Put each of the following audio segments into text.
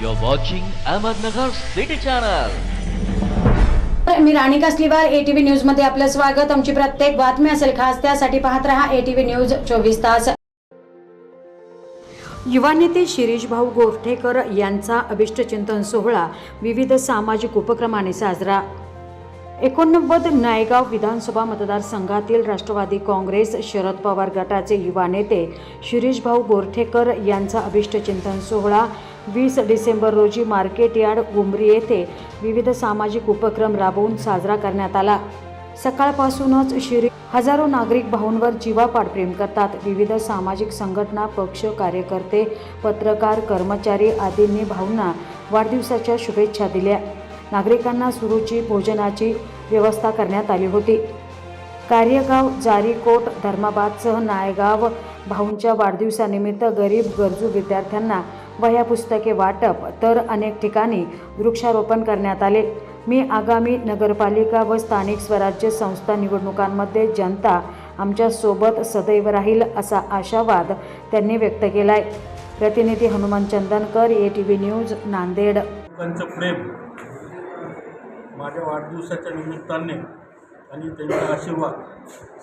You're watching Ahmednagar City Channel. मी Rani Kasliwar ATV न्यूजमध्ये आपलं स्वागत. आमची प्रत्येक बातमी असेल खास त्यासाठी पाहत रहा एटीव्ही न्यूज चोवीस तास. युवा नेते शिरीष भाऊ गोरठेकर यांचा अभिष्टचिंतन सोहळा विविध सामाजिक उपक्रमाने साजरा. एकोणनव्वद नायगाव विधानसभा मतदारसंघातील राष्ट्रवादी काँग्रेस शरद पवार गटाचे युवा नेते शिरीष भाऊ गोरठेकर यांचा अभिष्टचिंतन सोहळा वीस डिसेंबर रोजी मार्केट यार्ड उमरी येथे विविध सामाजिक उपक्रम राबवून साजरा करण्यात आला. सकाळपासूनच शिरी हजारो नागरिक भाऊंवर जीवापाड प्रेम करतात. विविध सामाजिक संघटना पक्ष कार्यकर्ते पत्रकार कर्मचारी आदींनी भाऊंना वाढदिवसाच्या शुभेच्छा दिल्या. नागरिकांना सुरुची भोजनाची व्यवस्था करण्यात आली होती. कार्यगाव जारीकोट धर्माबादसह नायगाव भाऊंच्या वाढदिवसानिमित्त गरीब गरजू विद्यार्थ्यांना वह्या पुस्तके वाटप तर अनेक ठिकाणी वृक्षारोपण करण्यात आले. मी आगामी नगरपालिका व स्थानिक स्वराज्य संस्था निवडणुकांमध्ये जनता आमच्यासोबत सदैव राहील असा आशावाद त्यांनी व्यक्त केलाय. प्रतिनिधी Hanuman Chandankar A T V news Nanded. प्रेम माझ्या वाढदिवसाच्या निमित्ताने आणि त्यांचा आशीर्वाद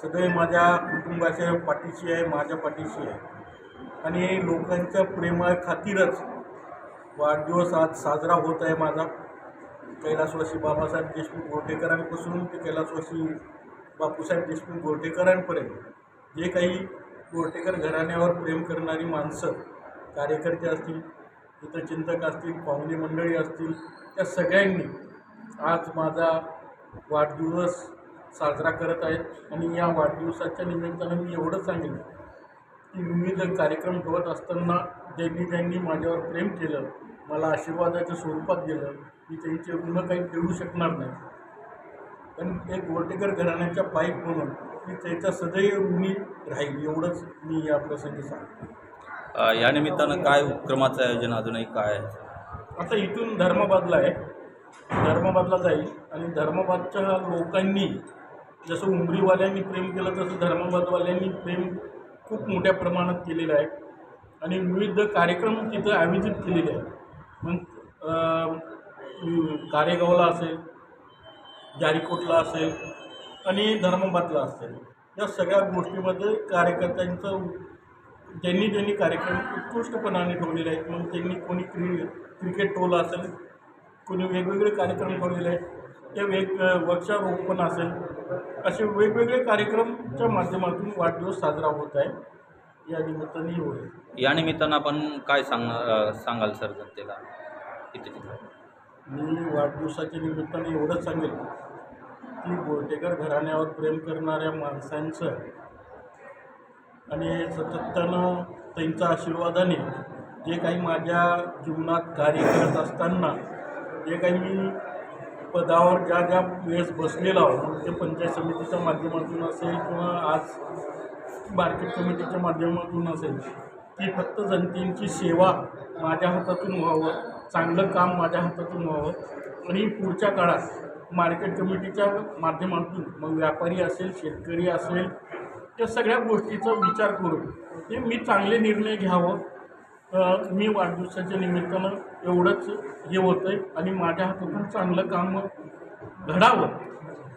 सदैव माझ्या कुटुंबाच्या पाठीशी आहे माझ्या पाठीशी आहे. आणि लोकांच्या प्रेमा खातीरच वाढदिवस आज साजरा होत आहे माझा. कैलासवासी बाबासाहेब देशमुख गोरटेकरांपासून ते कैलासवासी बापूसाहेब देशमुख गोरटेकरांपर्यंत जे काही गोरटेकर घराण्यावर प्रेम करणारी माणसं कार्यकर्ते असतील हितचिंतक असतील पाहुणे मंडळी असतील त्या सगळ्यांनी आज माझा वाढदिवस साजरा करत आहेत. आणि या वाढदिवसाच्या निमित्तानं मी एवढं सांगेन की विविध कार्यक्रम ठेवत असताना ज्यांनी ज्यांनी माझ्यावर प्रेम केलं मला आशीर्वादाच्या स्वरूपात दिलं मी त्यांचे ऋण काही फेडू शकणार नाही. पण एक गोरटेकर घराण्याच्या पाईप म्हणून मी त्याचा सदैव ऋणी राहील एवढंच मी या प्रसंगी सांगतो. या निमित्तानं काय उपक्रमाचं आयोजन अजूनही काय आहे? आता इथून धर्माबादला आहे. धर्माबादला जाईल आणि धर्माबादच्या लोकांनी जसं उमरीवाल्यांनी प्रेम केलं तसं धर्माबादवाल्यांनी प्रेम खूप मोठ्या प्रमाणात केलेलं आहे. आणि विविध कार्यक्रम तिथं आयोजित केलेले आहेत. मग कारेगावला असेल जारीकोटला असेल आणि धर्माबादला असेल या सगळ्या गोष्टीमध्ये कार्यकर्त्यांचं ज्यांनी ज्यांनी कार्यक्रम उत्कृष्टपणाने ठेवलेले आहेत मग त्यांनी कोणी क्रि क्रिकेट टोल असेल कोणी वेगवेगळे कार्यक्रम ठेवलेले आहेत ते वेग वृक्षारोपण असेल. असे वेगवेगळे कार्यक्रमच्या माध्यमातून वाढदिवस साजरा होत आहे. या निमित्ताने होईल. या निमित्तानं आपण काय सांगणार सांगाल सर जनतेला? इथे तिथे मी वाढदिवसाच्या निमित्ताने एवढंच सांगेल की गोरटेकर घराण्यावर प्रेम करणाऱ्या माणसांचं आणि सातत्यानं त्यांच्या आशीर्वादाने जे काही माझ्या जीवनात कार्य करत असताना जे काही मी पदावर ज्या ज्या वेळेस बसलेला आहोत मग ते पंचायत समितीच्या माध्यमातून असेल किंवा आज मार्केट कमिटीच्या माध्यमातून असेल ती फक्त जनतेची सेवा माझ्या हातातून व्हावं चांगलं काम माझ्या हातातून व्हावं. आणि पुढच्या काळात मार्केट कमिटीच्या माध्यमातून मग व्यापारी असेल शेतकरी असेल त्या सगळ्या गोष्टीचा विचार करून ते मी चांगले निर्णय घ्यावं. मी वाढदिवसाच्या निमित्तानं एवढंच हे होतं आहे आणि माझ्या हातातून चांगलं काम घडावं.